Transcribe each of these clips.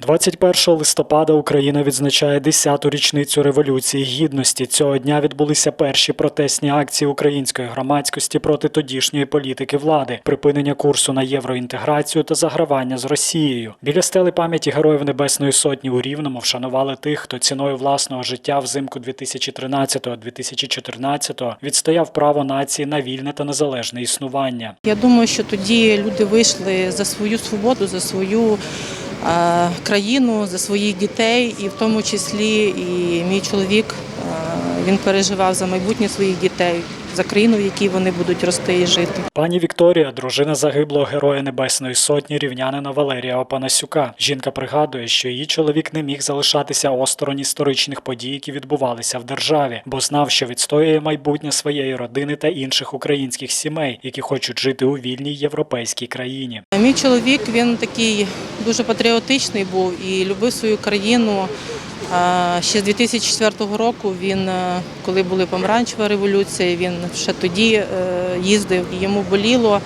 21 листопада Україна відзначає 10-ту річницю Революції Гідності. Цього дня відбулися перші протестні акції української громадськості проти тодішньої політики влади, припинення курсу на євроінтеграцію та загравання з Росією. Біля стели пам'яті Героїв Небесної Сотні у Рівному вшанували тих, хто ціною власного життя взимку 2013-2014 відстояв право нації на вільне та незалежне існування. Я думаю, що тоді люди вийшли за свою свободу, за свою країну, за своїх дітей, і в тому числі і мій чоловік е, він переживав за майбутнє своїх дітей, за країну, в якій вони будуть рости і жити. Пані Вікторія, дружина загиблого героя Небесної Сотні рівнянина Валерія Опанасюка. Жінка пригадує, що її чоловік не міг залишатися осторонь історичних подій, які відбувалися в державі, бо знав, що відстоює майбутнє своєї родини та інших українських сімей, які хочуть жити у вільній європейській країні. Мій чоловік він такий дуже патріотичний був і любив свою країну. Ще з 2004 року він, е, коли була помаранчева революція, він ще тоді е, їздив йому боліло.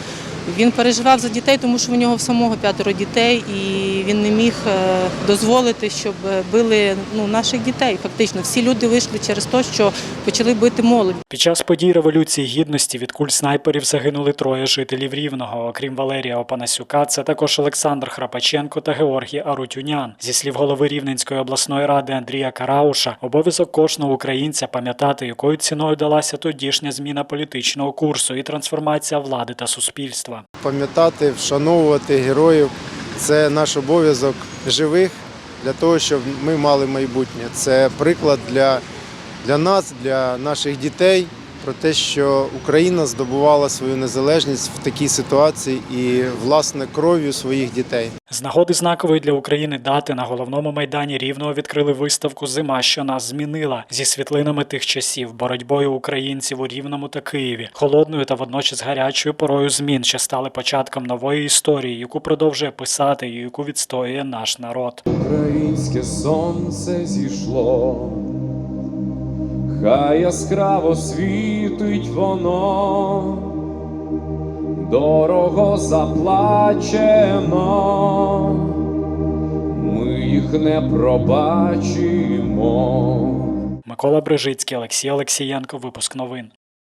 Він переживав за дітей, тому що у нього в самого п'ятеро дітей, і він не міг е, дозволити, щоб били ну, наших дітей. Фактично, всі люди вийшли через те, що почали бити молодь. Під час подій Революції Гідності від куль снайперів загинули троє жителів Рівного. Окрім Валерія Опанасюка, це також Олександр Храпаченко та Георгій Арутюнян. Зі слів голови Рівненської обласної ради Андрія Карауша, обов'язок кожного українця пам'ятати, якою ціною далася тодішня зміна політичного курсу і трансформація влади та суспільства. Пам'ятати, вшановувати героїв це наш обов'язок живих для того, щоб ми мали майбутнє. Це приклад для, для нас, для наших дітей про те, що Україна здобувала свою незалежність в такій ситуації і власне кров'ю своїх дітей. З нагоди знакової для України дати на головному майдані Рівного відкрили виставку Зима, що нас змінила зі світлинами тих часів, боротьбою українців у Рівному та Києві, холодною та водночас гарячою порою змін, що стали початком нової історії, яку продовжує писати і яку відстоює наш народ. Українське сонце зійшло, хай яскраво світить воно, дорого заплачено, ми їх не пробачимо. Микола Брижицький, Олексій Олексієнко. Випуск новин.